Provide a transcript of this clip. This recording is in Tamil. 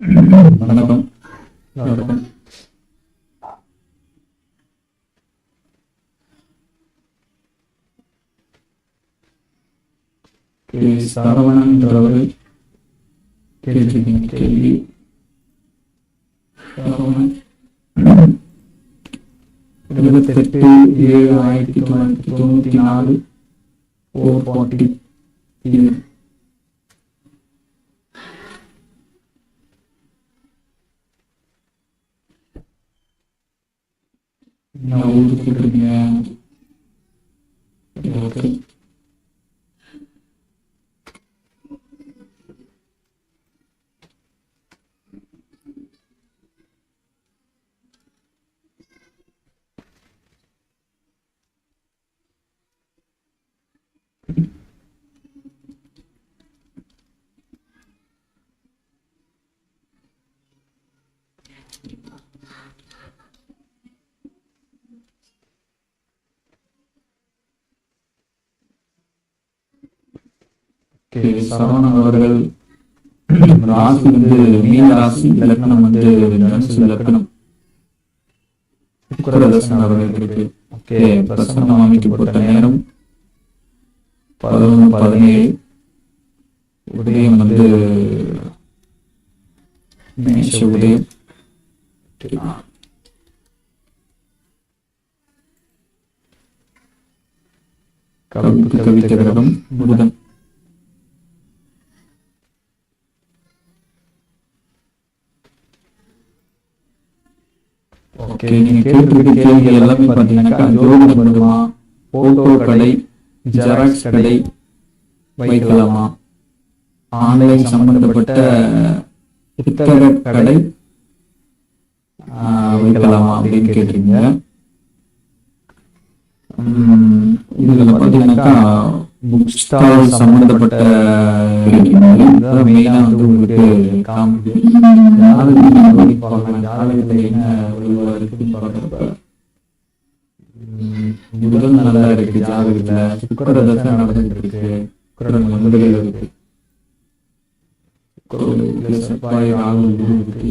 வணக்கம். வணக்கம். கே. சரவணன்றவர் கேட்டிருக்கீங்க கேள்வி. சரவணன். இருபத்தெட்டு ஏழு ஆயிரத்தி தொள்ளாயிரத்தி தொண்ணூற்றி நாலு. Four forty na outra oportunidade. Saravanan அவர்கள் ராசி வந்து மீன ராசி லக்னம் வந்து தனுசு லக்னம் சுக்கரதர்சன் அவர்களுக்கு ஓகே பிரசன்னம் அமைக்கப்பட்ட நேரம் பதினொன்று பதினேழு. உதயம் வந்து மேஷ உதயம். கவிப்பு கவித்த கிரகம் புதன். ஓகே நீங்க கேட்டிருக்க கேள்விகள் எல்லாமே பாத்தீங்கன்னாக்கா ஜோதிடம் பண்ணுமா போட்டோ கடை ஜெராக்ஸ் கடை வைக்கலாமா? ஆன்லைன் சம்பந்தப்பட்ட புத்தக கடை வைக்கலாமா அப்படின்னு கேட்டிருக்கீங்க. இதுல பாத்தீங்கன்னாக்கா புக் ஸ்டால் சம்பந்தப்பட்ட மெயினா வந்து உங்களுக்கு காமிக்குது பார்க்கலாம் ஜாதகத்துல என்ன வலுவா இருக்குன்னு பார்க்கறப்ப உம், நல்லா இருக்கு ஜாதகத்துல சுக்கர தசை நடந்துட்டு இருக்கு சுக்கரன் மந்திரிகள் இருக்கு செவ்வாய் ராகு குரு இருக்கு